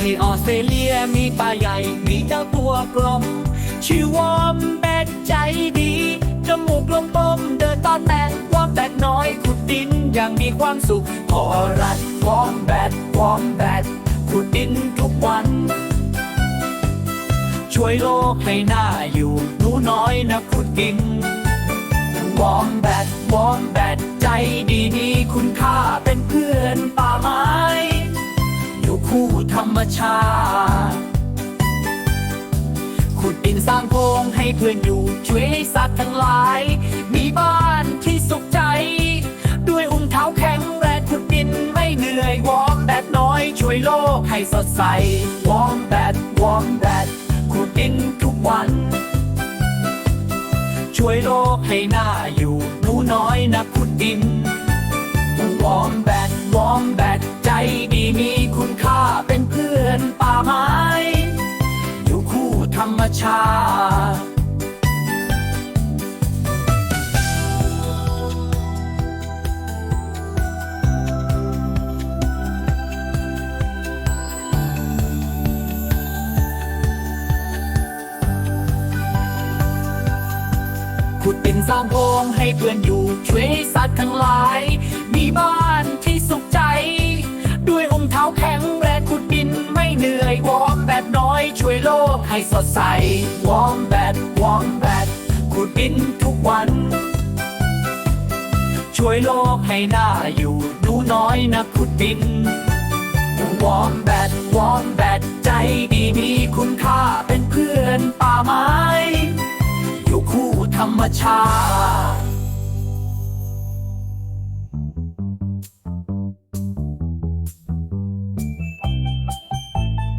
ที่ออสเตรเลียมีป่าใหญ่มีเจ้าตัวกลม ชื่อวอมแบทใจดี จมูกลมปมเดินตอนแตกวอมแบทน้อยขุดดินอย่างมีความสุขพอรัดวอมแบทวอมแบทขุดดินทุกวัน ช่วยโลกให้น่าอยู่หนูน้อยนะขุดดินวอมแบทวอมแบทใจดีมีคุณค่าเป็นเพื่อน มชาติ ขุดดินสร้างโพรงให้เพื่อนอยู่ช่วยให้สัตว์ทั้งหลาย มีบ้านที่สุขใจ ด้วยอุ้งเท้าแข็งแรงขุดดินไม่เหนื่อยวอมแบทน้อยช่วยโลกให้สดใสวอมแบทวอมแบทขุดดินทุกวัน ช่วยโลกให้หน่าอยู่หนูน้อยนะขุดดิน ขุดดินสร้างโพงให้เพื่อนอยู่ช่วยสัตว์ทั้งหลาย มีบ้านที่สุขใจ ด้วยองค์เท้าแข็งแรงขุดดินไม่เหนื่อยวอมแบทน้อยช่วยโลกให้สดใสวอมแบทวอมแบทขุดดินทุกวัน ช่วยโลกให้น่าอยู่หนูน้อยนะขุดดินวอมแบทวอมแบทใจดีมีคุณค่าเป็นเพื่อนป่าไม้ ธรรมชาติ